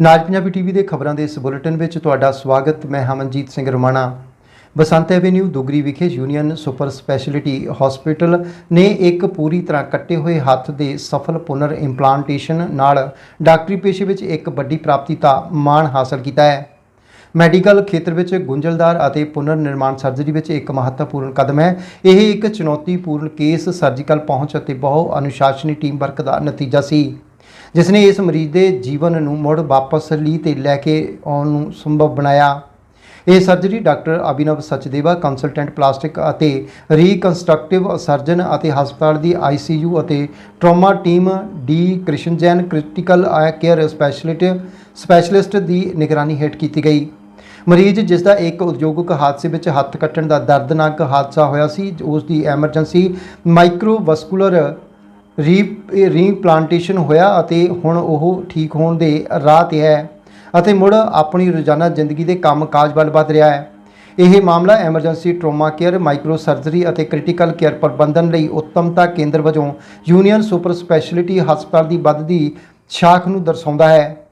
ਨਾਜ Punjabi TV ਦੇ ਖਬਰਾਂ ਦੇ ਇਸ ਬੁਲੇਟਿਨ ਵਿੱਚ ਤੁਹਾਡਾ ਸਵਾਗਤ, ਮੈਂ ਹਮਨਜੀਤ ਸਿੰਘ ਰਮਾਣਾ। ਬਸੰਤ ਐਵੇਨਿਊ ਦੁਗਰੀ ਵਿਖੇ ਯੂਨੀਅਨ ਸੁਪਰ ਸਪੈਸ਼ਲਿਟੀ ਹਸਪੀਟਲ ਨੇ ਇੱਕ ਪੂਰੀ ਤਰ੍ਹਾਂ ਕੱਟੇ ਹੋਏ ਹੱਥ ਦੇ ਸਫਲ ਪੁਨਰ ਇੰਪਲਾਂਟੇਸ਼ਨ ਨਾਲ ਡਾਕਟਰੀ ਪੇਸ਼ੇ ਵਿੱਚ ਇੱਕ ਵੱਡੀ ਪ੍ਰਾਪਤੀ ਦਾ ਮਾਣ ਹਾਸਲ ਕੀਤਾ ਹੈ। ਮੈਡੀਕਲ ਖੇਤਰ ਵਿੱਚ ਗੁੰਝਲਦਾਰ ਅਤੇ ਪੁਨਰ ਨਿਰਮਾਣ ਸਰਜਰੀ ਵਿੱਚ ਇੱਕ ਮਹੱਤਵਪੂਰਨ ਕਦਮ ਹੈ। ਇਹ ਇੱਕ ਚੁਣੌਤੀਪੂਰਨ ਕੇਸ ਸਰਜੀਕਲ ਪਹੁੰਚ ਅਤੇ ਬਹੁ ਅਨੁਸ਼ਾਸਨੀ ਟੀਮ ਵਰਕ ਦਾ ਨਤੀਜਾ ਸੀ। ਜਿਸ ਨੇ ਇਸ ਮਰੀਜ਼ ਦੇ ਜੀਵਨ ਨੂੰ ਮੁੜ ਵਾਪਸ ਲਈ ਤੇ ਲੈ ਕੇ ਆਉਣ ਨੂੰ ਸੰਭਵ ਬਣਾਇਆ। ਇਹ surgery doctor Abhinav Sachdeva consultant plastic ਅਤੇ ਰੀਕਨਸਟਰਕਟਿਵ ਸਰਜਨ ਅਤੇ ਹਸਪਤਾਲ ਦੀ ਆਈਸੀਯੂ ਅਤੇ trauma team D Krishan Jain critical care specialist specialist ਦੀ ਨਿਗਰਾਨੀ ਹੇਠ ਕੀਤੀ ਗਈ। ਮਰੀਜ਼ ਜਿਸ ਦਾ ਇੱਕ ਉਦਯੋਗਿਕ ਹਾਦਸੇ ਵਿੱਚ ਹੱਥ ਕੱਟਣ ਦਾ ਦਰਦਨਾਕ ਹਾਦਸਾ ਹੋਇਆ ਸੀ, ਉਸ ਦੀ ਐਮਰਜੈਂਸੀ ਮਾਈਕਰੋਵਸਕੂਲਰ ਰੀ ਰੀਪਲਾਂਟੇਸ਼ਨ ਹੋਇਆ ਅਤੇ ਹੁਣ ਉਹ ਠੀਕ ਹੋਣ ਦੇ ਰਾਹ ਤੇ ਹੈ ਅਤੇ ਮੁੜ ਆਪਣੀ ਰੋਜ਼ਾਨਾ ਜ਼ਿੰਦਗੀ ਦੇ ਕੰਮਕਾਜ ਵੱਲ ਵੱਧ ਰਿਹਾ ਹੈ। ਇਹ ਮਾਮਲਾ emergency trauma care micro surgery ਅਤੇ ਕ੍ਰਿਟੀਕਲ ਕੇਅਰ ਪ੍ਰਬੰਧਨ ਲਈ ਉੱਤਮਤਾ ਕੇਂਦਰ ਵਜੋਂ ਯੂਨੀਅਨ ਸੁਪਰ ਸਪੈਸ਼ਲਿਟੀ ਹਸਪਤਾਲ ਦੀ ਵੱਧਦੀ ਸ਼ਾਖ ਨੂੰ ਦਰਸਾਉਂਦਾ ਹੈ।